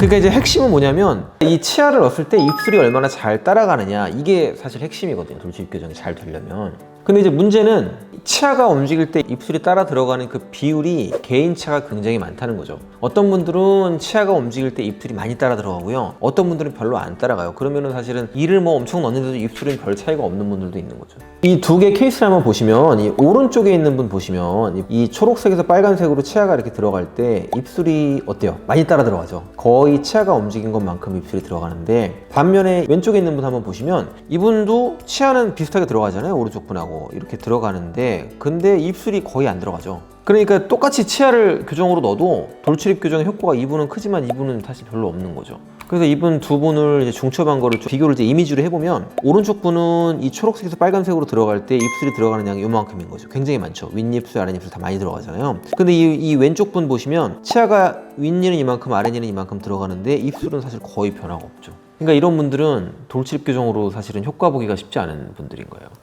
그러니까 이제 핵심은 뭐냐면 이 치아를 넣었을 때 입술이 얼마나 잘 따라가느냐 이게 사실 핵심이거든요. 돌출입 교정이 잘 되려면. 근데 이제 문제는 치아가 움직일 때 입술이 따라 들어가는 그 비율이 개인차가 굉장히 많다는 거죠. 어떤 분들은 치아가 움직일 때 입술이 많이 따라 들어가고요. 어떤 분들은 별로 안 따라가요. 그러면은 사실은 이를 뭐 엄청 넣는데도 입술에 별 차이가 없는 분들도 있는 거죠. 이 두 개 케이스를 한번 보시면 이 오른쪽에 있는 분 보시면 이 초록색에서 빨간색으로 치아가 이렇게 들어갈 때 입술이 어때요? 많이 따라 들어가죠. 거의 치아가 움직인 것만큼 입술이 들어가는데 반면에 왼쪽에 있는 분 한번 보시면 이분도 치아는 비슷하게 들어가잖아요. 오른쪽 분하고 이렇게 들어가는데 근데 입술이 거의 안 들어가죠. 그러니까 똑같이 치아를 교정으로 넣어도 돌출입 교정 효과가 이분은 크지만 이분은 사실 별로 없는 거죠. 그래서 이분 두 분을 이제 중첩한 거를 좀 비교를 이제 이미지로 해보면 오른쪽 분은 이 초록색에서 빨간색으로 들어갈 때 입술이 들어가는 양이 요만큼인 거죠. 굉장히 많죠. 윗입술, 아랫입술 다 많이 들어가잖아요. 근데 이, 이 왼쪽 분 보시면 치아가 윗니는 이만큼, 아랫니는 이만큼 들어가는데 입술은 사실 거의 변화가 없죠. 그러니까 이런 분들은 돌출입 교정으로 사실은 효과 보기가 쉽지 않은 분들인 거예요.